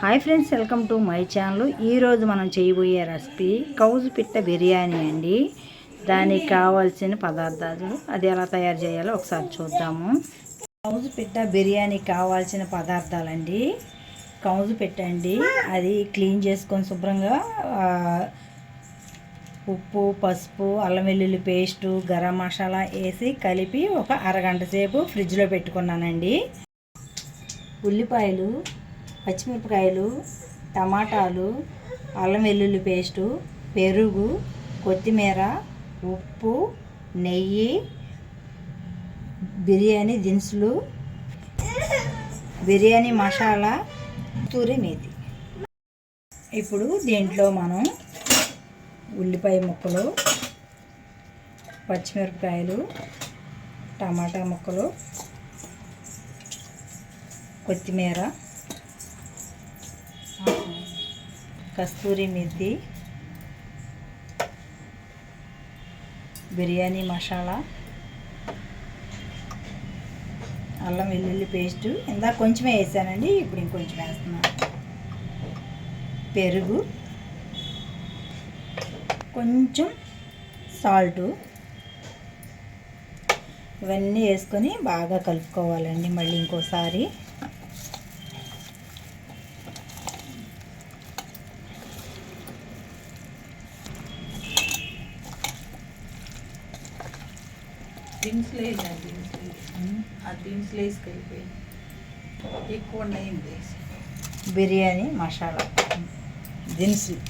Hi friends welcome to my channel. ఈరోజు మనం చేయబోయే రెసిపీ కౌజు పిట్ట బిర్యానీ అండి. దానికి కావాల్సిన పదార్థాలు అది ఎలా తయారు చేయాలో ఒకసారి చూద్దాము. కౌజు పిట్ట బిర్యానీ కావాల్సిన పదార్థాలండి. కౌజు పెట్టండి అది క్లీన్ చేసుకొని శుభ్రంగా ఉప్పు పసుపు అల్లం వెల్లుల్లి పేస్టు గరం మసాలా వేసి కలిపి ఒక అరగంట సేపు ఫ్రిడ్జ్లో పెట్టుకున్నానండి. ఉల్లిపాయలు పచ్చిమిరపకాయలు టమాటాలు అల్లం వెల్లుల్లి పేస్టు పెరుగు కొత్తిమీర ఉప్పు నెయ్యి బిర్యానీ దినుసులు బిర్యానీ మసాలా తూరి మేతి. ఇప్పుడు దీంట్లో మనం ఉల్లిపాయ ముక్కలు పచ్చిమిరపకాయలు టమాటా ముక్కలు కొత్తిమీర కస్తూరి మెంతి బిర్యానీ మసాలా అల్లం వెల్లుల్లి పేస్టు. ఇందాక కొంచెమే వేసానండి ఇప్పుడు ఇంకొంచెం వేస్తున్నాను పెరుగు కొంచెం సాల్టు. ఇవన్నీ వేసుకొని బాగా కలుపుకోవాలండి మళ్ళీ ఇంకోసారి. దినుసులు లేదు ఆ దినుసులు ఆ దినుసులు లేసుకెళ్ళిపోయి కలిపి ఎక్కువ ఉన్నాయండి బిర్యానీ మసాలా. దినుసులు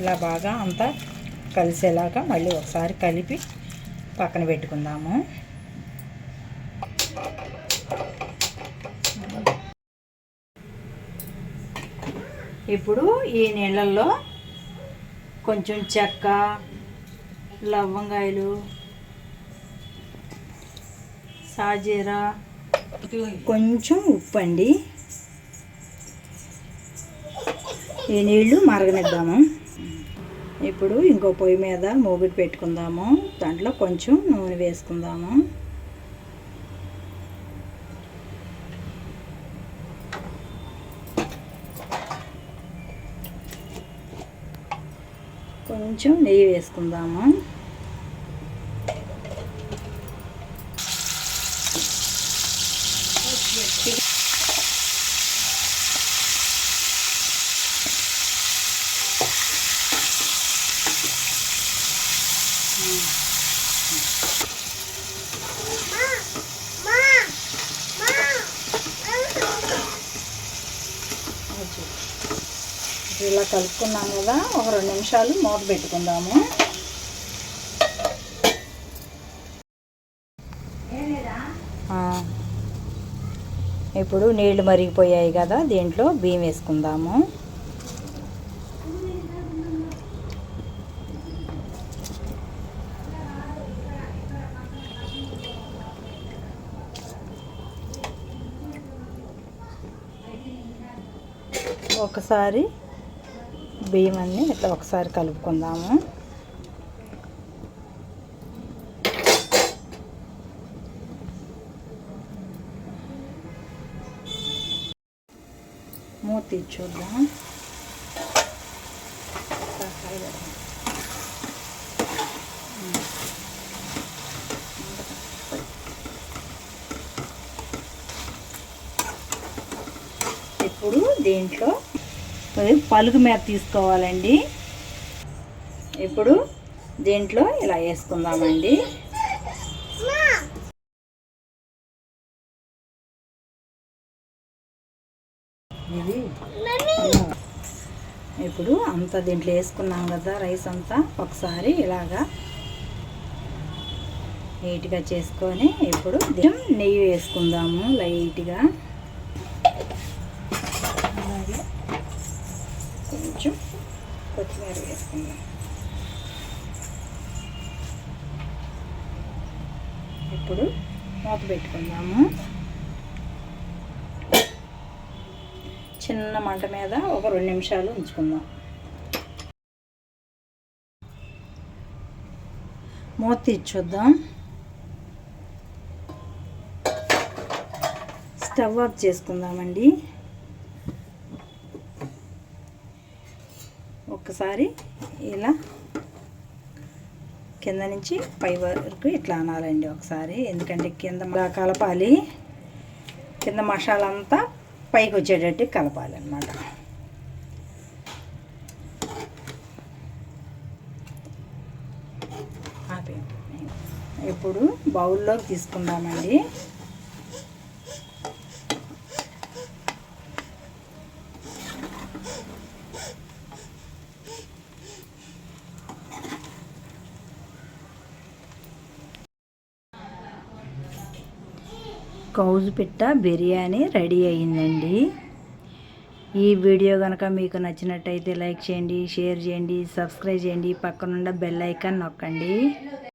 ఇలా బాగా అంతా కలిసేలాగా మళ్ళీ ఒకసారి కలిపి పక్కన పెట్టుకుందాము. ఇప్పుడు ఈ నీళ్ళల్లో కొంచెం చెక్క లవంగాయలు సాజీరా కొంచెం ఉప్పు అండి ఈ నీళ్ళు మరగనిద్దాము. ఇప్పుడు ఇంకో పొయ్యి మీద మూగిడి పెట్టుకుందాము. దాంట్లో కొంచెం నూనె వేసుకుందాము. కొంచెం నెయ్యి వేసుకుందాము? ఇలా కలుపుకున్నాం కదా ఒక రెండు నిమిషాలు మూత పెట్టుకుందాము. ఇప్పుడు నీళ్ళు మరిగిపోయాయి కదా దీంట్లో బియ్యం వేసుకుందాము. ఒకసారి బియ్యం అన్నీ ఇట్లా ఒకసారి కలుపుకుందాము. మూత చూద్దాం. ఇప్పుడు దీంట్లో పలుగు మీద తీసుకోవాలండి. ఇప్పుడు దీంట్లో ఇలా వేసుకుందామండి. ఇది. ఇప్పుడు అంతా దీంట్లో వేసుకున్నాం కదా రైస్ అంతా ఒకసారి ఇలాగా నీట్గా చేసుకొని ఇప్పుడు నెయ్యి వేసుకుందాము లైట్గా అలాగే కొంచెం కొత్తిమీర వేసుకుందాం ఇప్పుడు మూత పెట్టుకుందాము. చిన్న మంట మీద ఒక రెండు నిమిషాలు ఉంచుకుందాం. మూత తీర్చుద్దాం స్టవ్ ఆఫ్ చేసుకుందామండి. ఒక్కసారి ఇలా కింద నుంచి పై వరకు ఇట్లా అనాలండి ఒకసారి. ఎందుకంటే కింద కలపాలి. కింద మసాలా అంతా పైకి వచ్చేటట్టు కలపాలి అనమాట ఇప్పుడు బౌల్లోకి తీసుకుందామండి. కౌజు పిట్ట బిర్యానీ రెడీ అయిందండి. ఈ వీడియో కనుక మీకు నచ్చినట్టయితే లైక్ చేయండి షేర్ చేయండి సబ్స్క్రైబ్ చేయండి. పక్కనుండే బెల్ ఐకాన్ నొక్కండి.